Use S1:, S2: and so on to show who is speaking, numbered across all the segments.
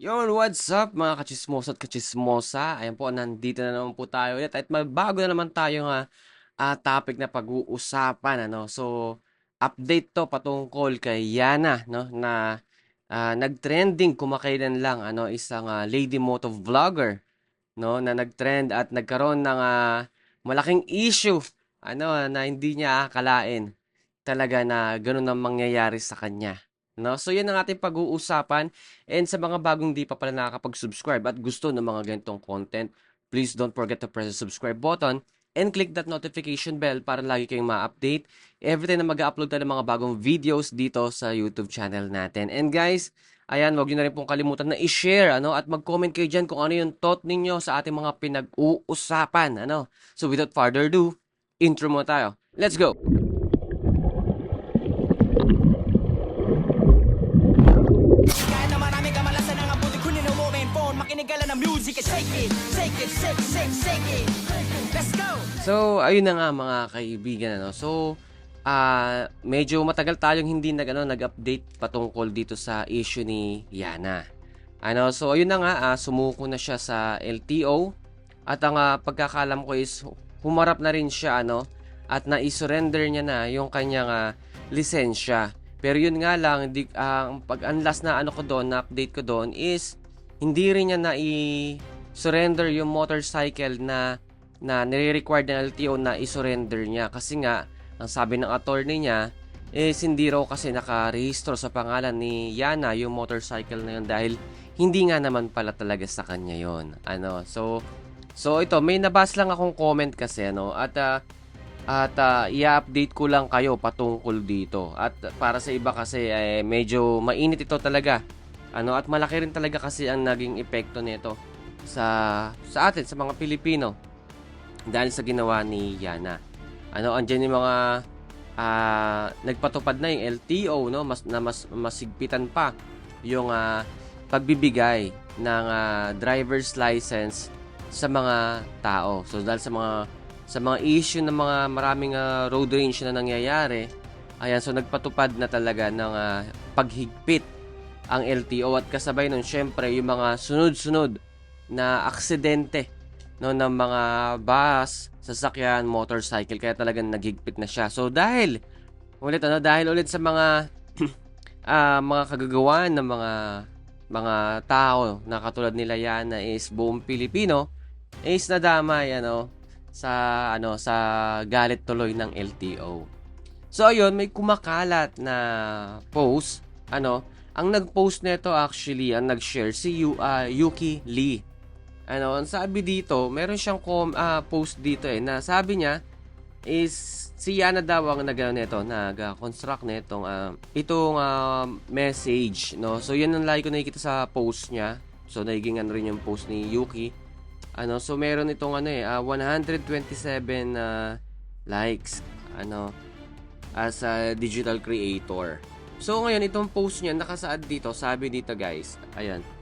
S1: Yon, what's up mga kachismosa at kachismosa? Ayan po, nandito na naman po tayo ulit at bago na naman tayo nga ah, topic na pag-uusapan ano. So, update to patungkol kay Yana no na ah, nag-trending kumakailan lang ano isang ah, lady moto vlogger no na nag-trend at nagkaroon ng ah, malaking issue ano na hindi niya akalain talaga na ganun ang mangyayari sa kanya. No? So, yan ang ating pag-uusapan. And sa mga bagong di pa pala nakakapag-subscribe at gusto ng mga ganitong content, please don't forget to press the subscribe button and click that notification bell para lagi kayong ma-update every time na mag-upload tayo ng mga bagong videos dito sa YouTube channel natin. And guys, ayan, wag niyo na rin pong kalimutan na i-share ano, at mag-comment kayo dyan kung ano yung thought ninyo sa ating mga pinag-uusapan. Ano? So without further ado, intro mo tayo. Let's go! So, ayun na nga mga kaibigan ano. So, ah medyo matagal tayong hindi nag ano, nag-update patungkol dito sa issue ni Yana. Ano, so ayun na nga ah, sumuko na siya sa LTO at ang ah, pagkakalam ko is humarap na rin siya ano at na-surrender niya na yung kanyang ah, lisensya. Pero yun nga lang, di, ang pag ang last na ano ko doon, na update ko doon is hindi rin niya na i-surrender yung motorcycle na na nire-require ng LTO na i-surrender niya. Kasi nga ang sabi ng attorney niya is hindi raw kasi nakarehistro sa pangalan ni Yana yung motorcycle na yun dahil hindi nga naman pala talaga sa kanya yon ano so so ito may nabas lang akong comment kasi ano at ah, at ah, i-update ko lang kayo patungkol dito. At para sa iba kasi eh, medyo mainit ito talaga. Ano at malaki rin talaga kasi ang naging epekto nito sa sa atin sa mga Pilipino dahil sa ginawa ni Yana. Ano, andyan yung mga ah, nagpatupad na yung LTO no, mas na mas masigpitan pa yung ah, pagbibigay ng ah, driver's license sa mga tao. So dahil sa mga sa mga issue ng mga maraming ah, road rage na nangyayari, ayan so nagpatupad na talaga ng ah, paghigpit ang LTO at kasabay nun syempre yung mga sunod-sunod na aksidente no ng mga bus, sasakyan, motorcycle kaya talagang naghigpit na siya. So dahil ulit ano dahil ulit sa mga ah, mga kagagawan ng mga mga tao na katulad nila yan na is buong Pilipino is nadamay ano sa ano sa galit tuloy ng LTO. So ayun, may kumakalat na post ano ang nag-post nito actually ang nag-share si Yu, ah, Yuki Lee ano, ang sabi dito, meron siyang com, ah, post dito eh, na sabi niya is si Yana daw ang nag nito, nag-construct nitong ah, itong ah, message, no? So yan ang lagi ko nakikita sa post niya. So nagiging ano rin yung post ni Yuki. Ano, so meron itong ano eh, ah, 127 na likes, ano, as a digital creator. So ngayon itong post niya nakasaad dito, sabi dito guys, ayan.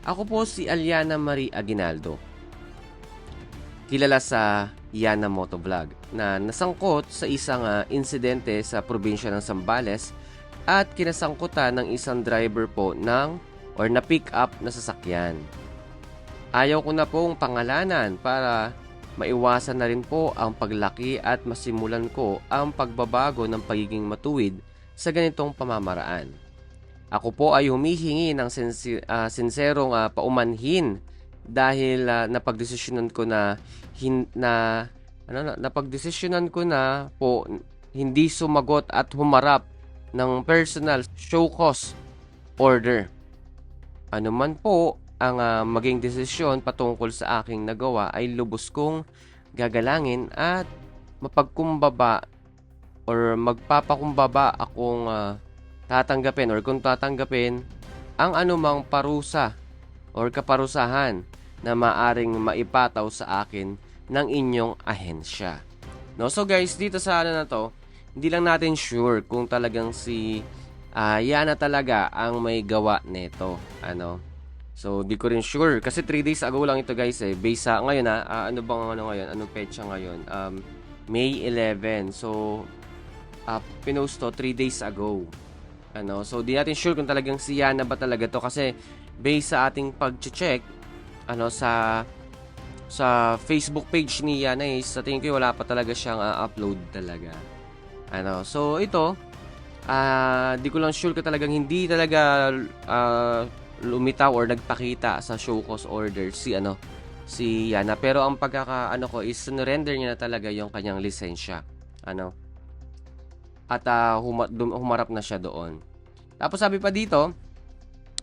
S1: Ako po si Aliana Marie Aguinaldo. Kilala sa Yana Motovlog na nasangkot sa isang ah, insidente sa probinsya ng Zambales at kinasangkutan ng isang driver po ng or na pick up na sasakyan. Ayaw ko na pong pangalanan para maiwasan na rin po ang paglaki at masimulan ko ang pagbabago ng pagiging matuwid sa ganitong pamamaraan. Ako po ay humihingi ng sensi- ah, sinserong ah, paumanhin dahil uh, napagdesisyonan ko na hin- na ano na napagdesisyonan ko na po hindi sumagot at humarap ng personal show cause order. Ano man po ang ah, maging desisyon patungkol sa aking nagawa ay lubos kong gagalangin at mapagkumbaba or magpapakumbaba akong ah, tatanggapin or kung tatanggapin ang anumang parusa or kaparusahan na maaring maipataw sa akin ng inyong ahensya. No, so guys, dito sa ano na to, hindi lang natin sure kung talagang si ah, Yana talaga ang may gawa nito. Ano? So, di ko rin sure. Kasi 3 days ago lang ito guys eh. Based sa ngayon ha. ah, ano bang ano ngayon? Anong petsa ngayon? Um, May 11. So, uh, pinost to 3 days ago. Ano, so di natin sure kung talagang si Yana ba talaga to kasi based sa ating pag-check ano sa sa Facebook page ni Yana is sa tingin ko wala pa talaga siyang ah, upload talaga. Ano, so ito ah di ko lang sure ka talagang hindi talaga ah, lumitaw or nagpakita sa show cause order si ano si Yana pero ang pagkaka ano ko is surrender niya na talaga yung kanyang lisensya. Ano? At ah, huma- humarap na siya doon. Tapos sabi pa dito,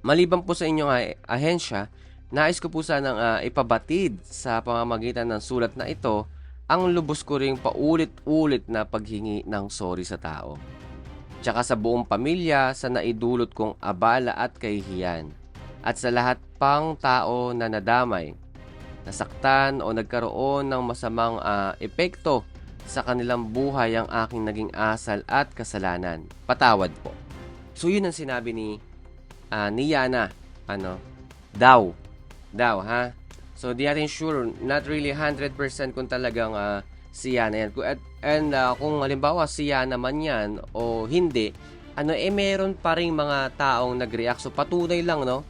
S1: maliban po sa inyong ah, ahensya, nais ko po sanang ah, ipabatid sa pamamagitan ng sulat na ito ang lubos ko ring paulit-ulit na paghingi ng sorry sa tao. Tsaka sa buong pamilya sa naidulot kong abala at kahihiyan. At sa lahat pang tao na nadamay, nasaktan o nagkaroon ng masamang ah, epekto sa kanilang buhay ang aking naging asal at kasalanan. Patawad po. So yun ang sinabi ni ah, ni Yana, ano, daw. Daw, ha? So di natin sure, not really 100% kung talagang ah, si Yana yan. At, and ah, kung halimbawa si Yana man yan o hindi, ano eh meron pa rin mga taong nag-react. So patunay lang, no?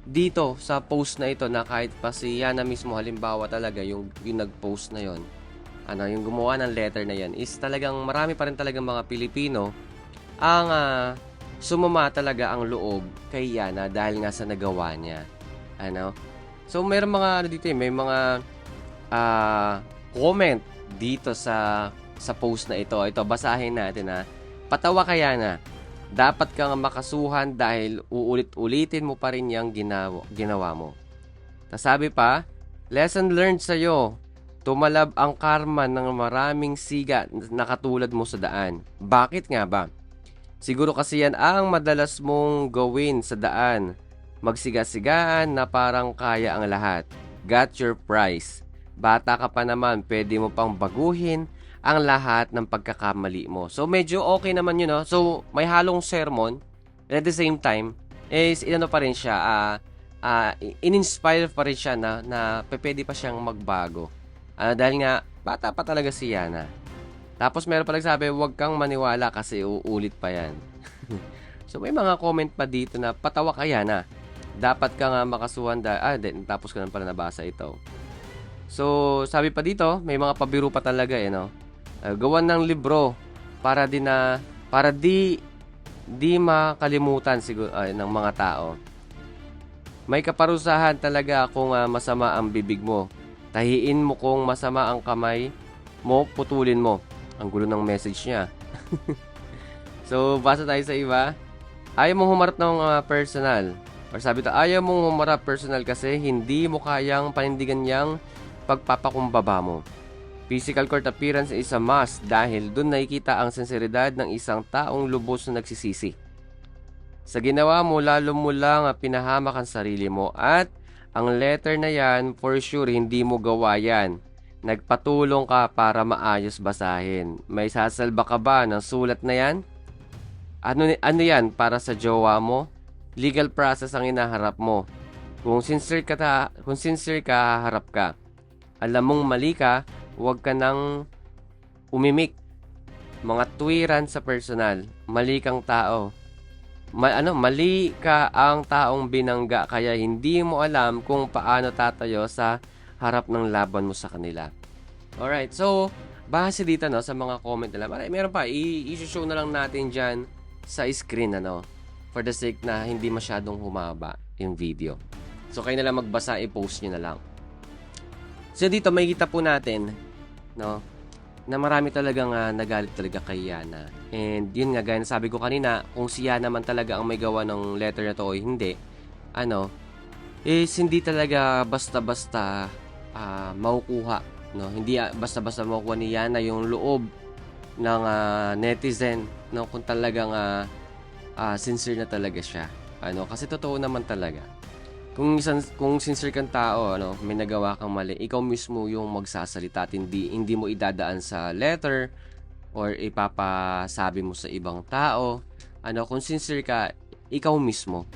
S1: Dito sa post na ito na kahit pa si Yana mismo halimbawa talaga yung, yung nag-post na yon ano, yung gumawa ng letter na yan is talagang marami pa rin talagang mga Pilipino ang ah, sumama talaga ang loob kay Yana dahil nga sa nagawa niya. Ano? So, mayroong mga ano dito eh, may mga ah, comment dito sa sa post na ito. Ito, basahin natin ha. Patawa ka Yana. Dapat kang makasuhan dahil uulit-ulitin mo pa rin yung ginawa, ginawa mo. Tapos sabi pa, lesson learned sa'yo. Tumalab ang karma ng maraming siga na katulad mo sa daan. Bakit nga ba? Siguro kasi yan ang madalas mong gawin sa daan. Magsiga-sigaan na parang kaya ang lahat. Got your prize. Bata ka pa naman, pwede mo pang baguhin ang lahat ng pagkakamali mo. So medyo okay naman yun, no? So may halong sermon and at the same time is inano pa rin siya, ah ah, in-inspire pa rin siya na, na pwede pa siyang magbago. Ah, dahil nga, bata pa talaga si Yana. Tapos meron pa nagsabi, huwag kang maniwala kasi uulit pa yan. so may mga comment pa dito na patawa ka Yana. Dapat ka nga makasuhan dahil, ah, then, tapos ko na pala nabasa ito. So, sabi pa dito, may mga pabiro pa talaga eh, no? Uh, gawan ng libro para di na, para di, di makalimutan siguro ay, ng mga tao. May kaparusahan talaga kung ah, masama ang bibig mo. Tahiin mo kung masama ang kamay mo, putulin mo. Ang gulo ng message niya. so, basa tayo sa iba. Ayaw mong humarap ng ah, personal. Or sabi to, ayaw mong humarap personal kasi hindi mo kayang panindigan niyang pagpapakumbaba mo. Physical court appearance is a must dahil doon nakikita ang sinseridad ng isang taong lubos na nagsisisi. Sa ginawa mo, lalo mo lang ah, pinahamak ang sarili mo at ang letter na yan, for sure, hindi mo gawa yan. Nagpatulong ka para maayos basahin. May sasalba ka ba ng sulat na yan? Ano, ano yan para sa jowa mo? Legal process ang inaharap mo. Kung sincere ka, ta- kung sincere ka, harap ka. Alam mong mali ka, huwag ka nang umimik. Mga tuwiran sa personal. Mali kang tao. Ma- ano, mali ka ang taong binangga kaya hindi mo alam kung paano tatayo sa harap ng laban mo sa kanila. Alright, so base dito no sa mga comment nila. Maray, meron pa i-show na lang natin diyan sa screen ano for the sake na hindi masyadong humaba yung video. So kayo na lang magbasa, i-post niyo na lang. So dito may kita po natin no na marami talagang ah, nagalit talaga kay Yana. And yun nga, gaya sabi ko kanina, kung si Yana man talaga ang may gawa ng letter na to o hindi, ano, is hindi talaga basta-basta ah, makukuha. No? Hindi ah, basta-basta makukuha ni Yana yung loob ng ah, netizen no? kung talagang ah, ah, sincere na talaga siya. Ano, kasi totoo naman talaga kung isang kung sincere kang tao ano may nagawa kang mali ikaw mismo yung magsasalita at hindi hindi mo idadaan sa letter or ipapasabi mo sa ibang tao ano kung sincere ka ikaw mismo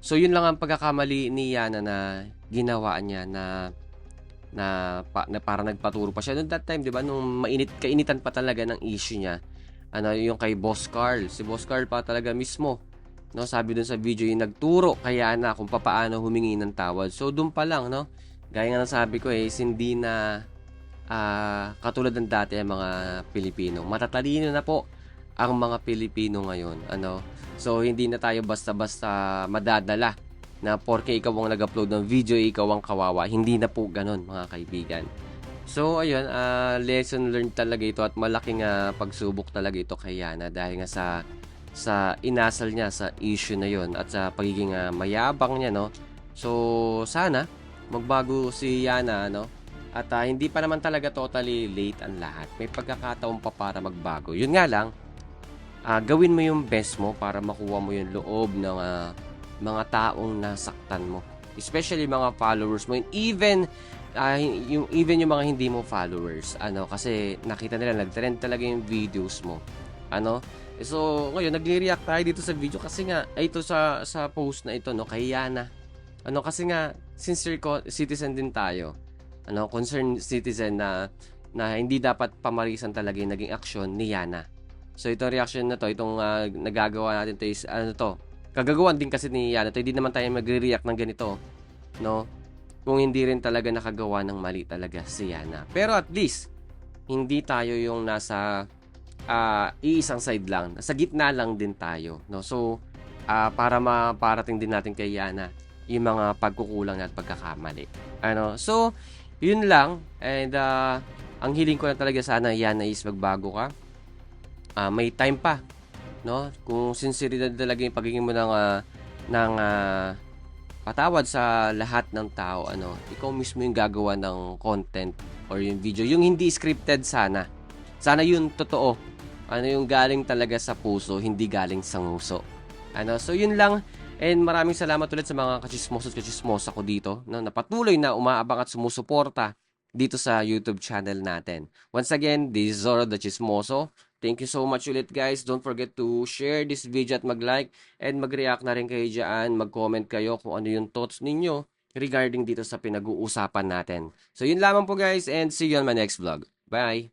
S1: so yun lang ang pagkakamali ni Yana na ginawa niya na na, pa, na parang nagpaturo pa siya noong that time 'di ba nung mainit kainitan pa talaga ng issue niya Ano, yung kay Boss Carl. Si Boss Carl pa talaga mismo. No, sabi dun sa video yung nagturo kay Yana kung papaano humingi ng tawad. So, dun pa lang, no? Gaya nga ng sabi ko eh, hindi na ah, katulad ng dati ang mga Pilipino. Matatalino na po ang mga Pilipino ngayon. Ano? So, hindi na tayo basta-basta madadala na porke ikaw ang nag-upload ng video, ikaw ang kawawa. Hindi na po ganun, mga kaibigan. So, ayun, ah, lesson learned talaga ito at malaking ah, pagsubok talaga ito kay Yana dahil nga sa sa inasal niya sa issue na yon at sa pagiging ah, mayabang niya, no? So, sana magbago si Yana, no? At ah, hindi pa naman talaga totally late ang lahat. May pagkakataon pa para magbago. Yun nga lang, ah, gawin mo yung best mo para makuha mo yung loob ng ah, mga taong nasaktan mo. Especially mga followers mo. And even ah, yung even yung mga hindi mo followers ano kasi nakita nila nag-trend talaga yung videos mo ano? So ngayon nagre-react tayo dito sa video kasi nga ito sa sa post na ito no? Kay Yana ano kasi nga sincere citizen din tayo. Ano concerned citizen na na hindi dapat pamarisan talaga yung naging aksyon ni Yana. So itong reaction na to. Itong ah, nagagawa natin to is ano to? Kagagawan din kasi ni Yana to. Hindi naman tayo magre-react ng ganito no? Kung hindi rin talaga nakagawa ng mali talaga si Yana. Pero at least, hindi tayo yung nasa ah, iisang side lang. Sa gitna lang din tayo. No? So, ah, para maparating din natin kay Yana yung mga pagkukulang at pagkakamali. Ano? So, yun lang. And ah, ang hiling ko na talaga sana Yana is magbago ka. Ah, may time pa. No? Kung sinceridad talaga yung pagiging mo ng, ah, ng ah, patawad sa lahat ng tao ano ikaw mismo yung gagawa ng content or yung video yung hindi scripted sana sana yun totoo ano yung galing talaga sa puso hindi galing sa nguso ano so yun lang and maraming salamat ulit sa mga kachismosos kachismosa ko dito na patuloy na umaabang at sumusuporta dito sa YouTube channel natin once again this is Zoro the Chismoso Thank you so much ulit guys. Don't forget to share this video at mag-like and mag-react na rin kayo dyan. Mag-comment kayo kung ano yung thoughts ninyo regarding dito sa pinag-uusapan natin. So yun lamang po guys and see you on my next vlog. Bye!